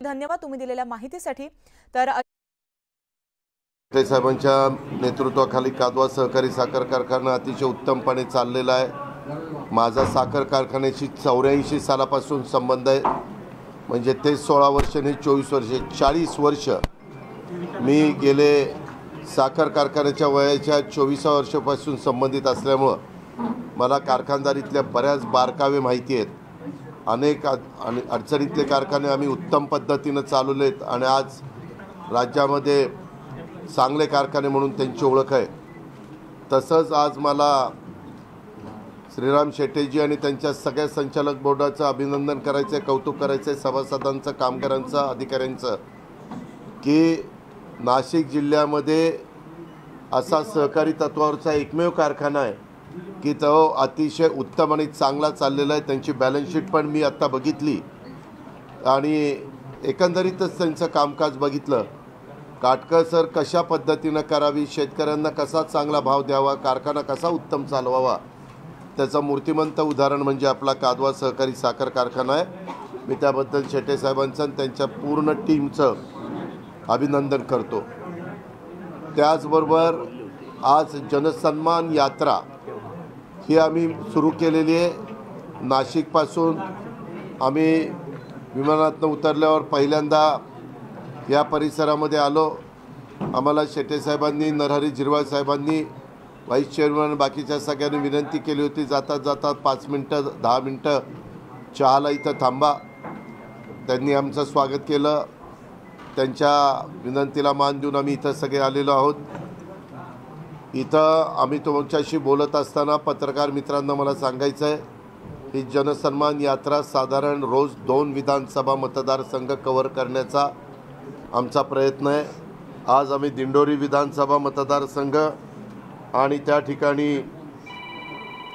धन्यवाद तुम्ही दिलेल्या माहितीसाठी. तर साहेबांच्या नेतृत्वाखाली कादवा सहकारी साखर कारखाना अतिशय उत्तमपणे चाललेला आहे. माझा साखर कारखान्याशी चौऱ्याऐंशी सालापासून संबंध आहे. म्हणजे ते सोळा वर्ष आणि चोवीस वर्ष चाळीस वर्ष मी गेले साखर कारखान्याच्या वयाच्या चोवीसा वर्षापासून संबंधित असल्यामुळं मला कारखानदारीतल्या बऱ्याच बारकावे माहिती आहेत. अनेक आणि अडचणीतले कारखाने आम्ही उत्तम पद्धतीनं चालवलेत आणि आज राज्यामध्ये चांगले कारखाने म्हणून त्यांची ओळख आहे. तसंच आज मला श्रीराम शेट्टीजी आणि त्यांच्या सगळ्या संचालक बोर्डाचं अभिनंदन करायचं आहे कौतुक करायचं आहे सभासदांचं कामगारांचं अधिकाऱ्यांचं की नाशिक जिल्ह्यामध्ये असा सहकारी तत्वावरचा एकमेव कारखाना आहे. की तो अतिशय उत्तम आणि चांगला चाललेला आहे. त्यांची बॅलन्सशीट पण मी आत्ता बघितली. आणि एकंदरीतच त्यांचं कामकाज बघितलं. काटकसर कशा पद्धतीनं करावी? शेतकऱ्यांना कसा चांगला भाव द्यावा? कारखाना कसा उत्तम चालवावा? त्याचं मूर्तिमंत उदाहरण म्हणजे आपला कादवा सहकारी साखर कारखाना आहे. मी त्याबद्दल शेटे साहेबांचं आणि त्यांच्या पूर्ण टीमचं अभिनंदन करतो. त्याचबरोबर आज जनसन्मान यात्रा ही आम्ही सुरू केलेली आहे. नाशिकपासून आम्ही विमानातनं उतरल्यावर पहिल्यांदा या परिसरामध्ये आलो. आम्हाला शेटे साहेबांनी नरहरी झिरवाळ साहेबांनी व्हाईस चेअरमन बाकीच्या सगळ्यांनी विनंती केली होती जाता जाता पाच मिनटं दहा मिनटं चहाला इथं थांबा. त्यांनी आमचं स्वागत केलं. त्यांच्या विनंतीला मान देऊन आम्ही इथं सगळे आलेलो आहोत. इथं आम्ही तुमच्याशी बोलत असताना पत्रकार मित्रांना मला सांगायचं आहे ही जनसन्मान यात्रा साधारण रोज दोन विधानसभा मतदारसंघ कवर करण्याचा आमचा प्रयत्न आहे. आज आम्ही दिंडोरी विधानसभा मतदारसंघ आणि त्या ठिकाणी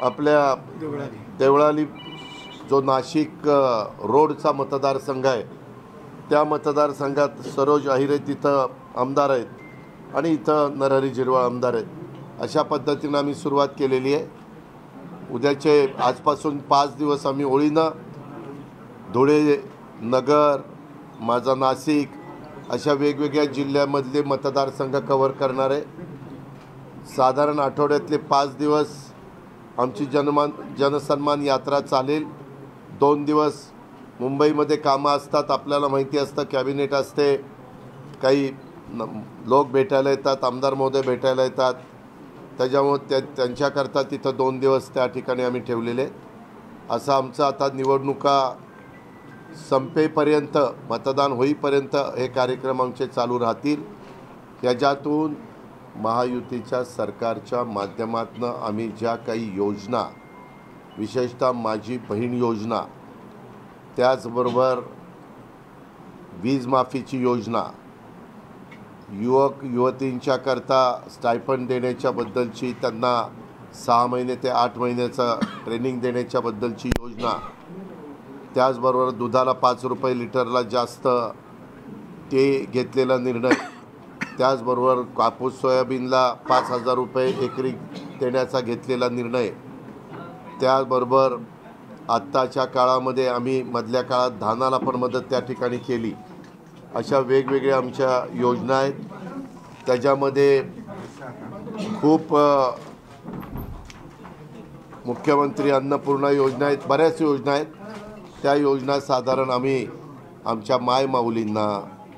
आपल्या देवळाली जो नाशिक रोडचा मतदारसंघ आहे त्या मतदारसंघात सरोज अहिरे तिथं आमदार आहेत आणि इथं नरहरी जिरवाळ आमदार आहेत. अशा पद्धतीनं आम्ही सुरुवात केलेली आहे. उद्याचे आजपासून पाच दिवस आम्ही ओळीनं धुळे नगर माझा नाशिक अशा वेगवेगळ्या जिल्ह्यामधले मतदारसंघ कव्हर करणार आहे. साधारण आठवड्यातले पाच दिवस आमची जनमान जनसन्मान यात्रा चालेल. दोन दिवस मुंबईमध्ये कामं असतात आपल्याला माहिती असतं कॅबिनेट असते. काही न लोक भेटायला येतात आमदार महोदय भेटायला येतात. त्याच्यामुळं त्या त्यांच्याकरता तिथं दोन दिवस त्या ठिकाणी आम्ही ठेवलेले असं आमचं आता निवडणुका संपेपर्यंत मतदान होईपर्यंत हे कार्यक्रम आमचे चालू राहतील. त्याच्यातून महायुतीच्या सरकारच्या माध्यमातनं आम्ही ज्या काही योजना विशेषतः माझी बहीण योजना त्याचबरोबर वीज माफीची योजना युवक युवतींच्याकरता स्टायफंड देण्याच्याबद्दलची त्यांना सहा महिने ते आठ महिन्याचं ट्रेनिंग देण्याच्याबद्दलची योजना. त्याचबरोबर दुधाला पाच रुपये लिटरला जास्त ते घेतलेला निर्णय. त्याचबरोबर कापूस सोयाबीनला पाच हजार रुपये एकरी देण्याचा घेतलेला निर्णय. त्याचबरोबर आत्ताच्या काळामध्ये आम्ही मधल्या काळात धानाला पण मदत त्या ठिकाणी केली. अशा वेगवेगळ्या आमच्या योजना आहेत. त्याच्यामध्ये खूप मुख्यमंत्री अन्नपूर्णा योजना आहेत. बऱ्याच योजना आहेत. त्या योजना साधारण आम्ही आमच्या मायमाऊलींना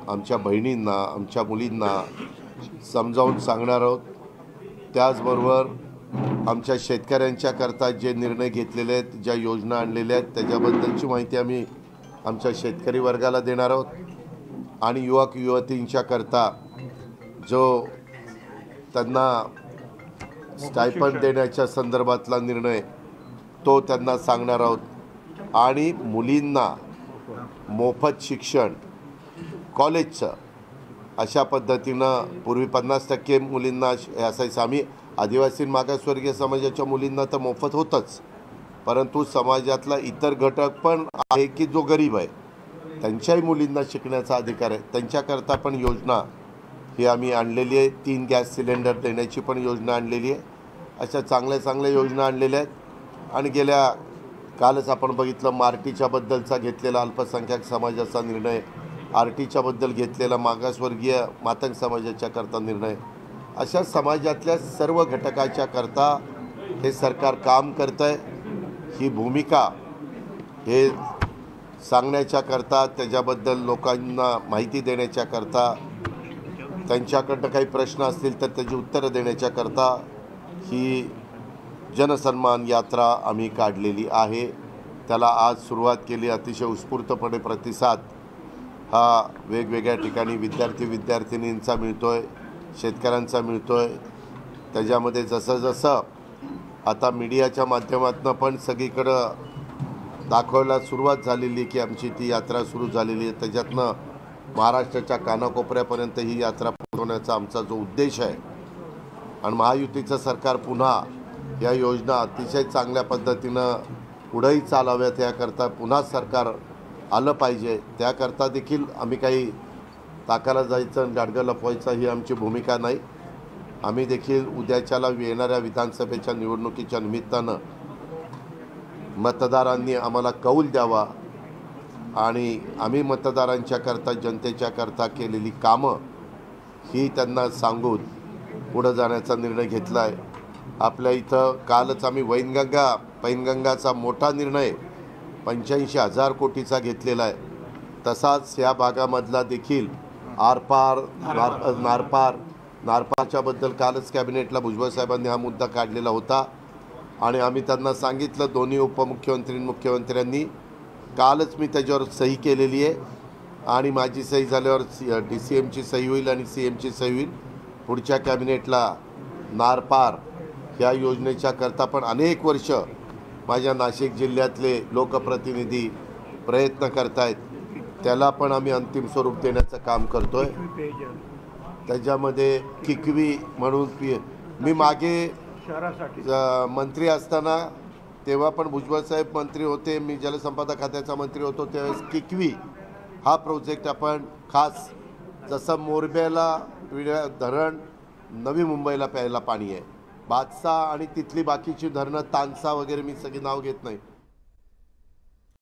आमच्या बहिणींना आमच्या मुलींना समजावून सांगणार आहोत. त्याचबरोबर आमच्या शेतकऱ्यांच्याकरता जे निर्णय घेतलेले आहेत ज्या योजना आणलेल्या आहेत त्याच्याबद्दलची माहिती आम्ही आमच्या शेतकरी वर्गाला देणार आहोत. आणि युवक युवतींच्याकरता जो त्यांना स्टायपंड देण्याच्या संदर्भातला निर्णय तो त्यांना सांगणार आहोत. आणि मुलींना मोफत शिक्षण कॉलेजचं अशा पद्धतीनं पूर्वी पन्नास टक्के मुलींना हे असायचं आम्ही आदिवासी मागासवर्गीय समाजाच्या मुलींना तर मोफत होतंच. परंतु समाजातला इतर घटक पण आहे की जो गरीब आहे? त्यांच्याही मुलींना शिकण्याचा अधिकार आहे. त्यांच्याकरता पण योजना ही आम्ही आणलेली आहे. तीन गॅस सिलेंडर देण्याची पण योजना आणलेली आहे. अशा चांगल्या चांगल्या योजना आणलेल्या आहेत. आणि गेल्या कालच आपण बघितलं मार्टीच्याबद्दलचा घेतलेला अल्पसंख्याक समाजाचा निर्णय आर टीच्याबद्दल घेतलेला मागासवर्गीय मातंग समाजाच्या करता निर्णय. अशा समाजातल्या सर्व घटकाच्या करता हे सरकार काम करतं आहे ही भूमिका हे सांगण्याच्या करता त्याच्याबद्दल लोकांना माहिती देण्याच्या करता त्यांच्याकडनं काही प्रश्न असतील तर त्याची उत्तरं देण्याच्या करता ही जनसन्मान यात्रा आम्ही काढलेली आहे. त्याला आज सुरुवात केली अतिशय उत्स्फूर्तपणे प्रतिसाद. हा वेगवेगळ्या ठिकाणी विद्यार्थी विद्यार्थिनींचा मिळतो आहे शेतकऱ्यांचा मिळतो आहे त्याच्यामध्ये जसं जसं आता मीडियाच्या माध्यमातून पण सगळीकडं दाखवायला सुरुवात झालेली की आमची ती यात्रा सुरू झालेली आहे. त्याच्यातनं महाराष्ट्राच्या कानाकोपऱ्यापर्यंत ही यात्रा पोहोचवण्याचा आमचा जो उद्देश आहे आणि महायुतीचं सरकार पुन्हा या योजना अतिशय चांगल्या पद्धतीनं पुढंही चालाव्यात याकरता पुन्हा सरकार आलं पाहिजे. त्याकरता देखील आम्ही काही ताकाला जायचं आणि गाडगं लपवायचं ही आमची भूमिका नाही. आम्ही देखील उद्याच्याला येणाऱ्या विधानसभेच्या निवडणुकीच्या निमित्तानं मतदारांनी आम्हाला कौल द्यावा आणि आम्ही मतदारांच्या करता जनतेच्या करता केलेली कामं ही त्यांना सांगून पुढं जाण्याचा निर्णय घेतला आहे आपल्या इथं कालच आम्ही वैनगंगा पैनगंगाचा मोठा निर्णय पंच्याऐंशी हजार कोटीचा घेतलेला आहे. तसाच या भागामधला देखील आरपार नार नारपार नारपारच्याबद्दल कालच कॅबिनेटला भुजबळ साहेबांनी हा मुद्दा काढलेला होता. आणि आम्ही त्यांना सांगितलं दोन्ही उपमुख्यमंत्री मुख्यमंत्र्यांनी कालच मी त्याच्यावर सही केलेली आहे आणि माझी सही झाल्यावर सी डी सी एमची सही होईल आणि सी एमची सही होईल. पुढच्या कॅबिनेटला नारपार ह्या योजनेच्या करता पण अनेक वर्ष माझ्या नाशिक जिल्ह्यातले लोकप्रतिनिधी प्रयत्न करतायत. त्याला पण आम्ही अंतिम स्वरूप देण्याचं काम करतोय. त्याच्यामध्ये किकवी म्हणून पी मी मागे शहरासाठी? मंत्री असताना तेव्हा पण भुजबळ साहेब मंत्री होते मी जलसंपदा खात्याचा मंत्री होतो त्यावेळेस किकवी हा प्रोजेक्ट आपण खास जसं मोरब्याला विड्या- धरण नवी मुंबईला प्यायला पाणी आहे. बादसा आणि तिथली बाकीची धरणं तानसा वगैरे मी सगळी नाव घेत नाही.